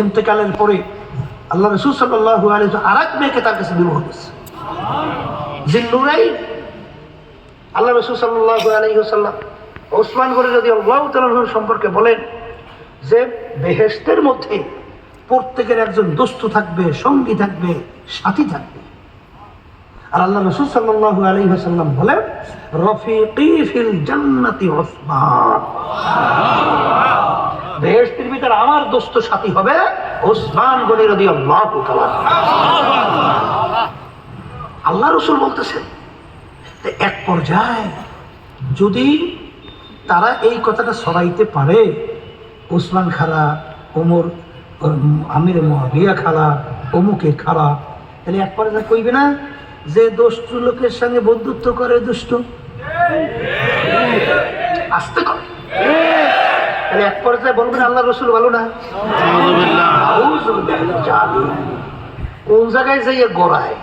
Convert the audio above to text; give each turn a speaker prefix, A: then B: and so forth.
A: ইন্তেকালের পরে আল্লাহ রসুল সাল্লাহ আলী আর এক মেয়েকে তার কাছে বিবাহ দিচ্ছে আল্লাহ রসুল সাল্লাহ ওসমান করে যদি আল্লাহ তালার সম্পর্কে বলেন যে বেহেস্তের মধ্যে প্রত্যেকের একজন দোস্ত থাকবে, সঙ্গী থাকবে, সাথী থাকবে। আর আল্লাহ রসুল সাল্লাহ বলেন, রফিকি ফিল জান্নাতি ওসমান। ভিতরে আমার দোস্ত সাথী হবে ওসমান গনি রদি আল্লাহ রসুল বলতেছেন এক পর্যায়ে যদি তারা এই কথাটা সরাইতে পারে, ওসমান খালা, ওমর, আমির মহাবিয়া খালা, অমুকে খালা, তাহলে এক পর্যায়ে কইবে না যে দুষ্ট লোকের সঙ্গে বন্ধুত্ব করে দুষ্ট? আসতে করে। তাহলে এক পর্যায়ে বলবেন আল্লাহ রসুল ভালো না। কোন জায়গায় যাইয়ে গড়ায়?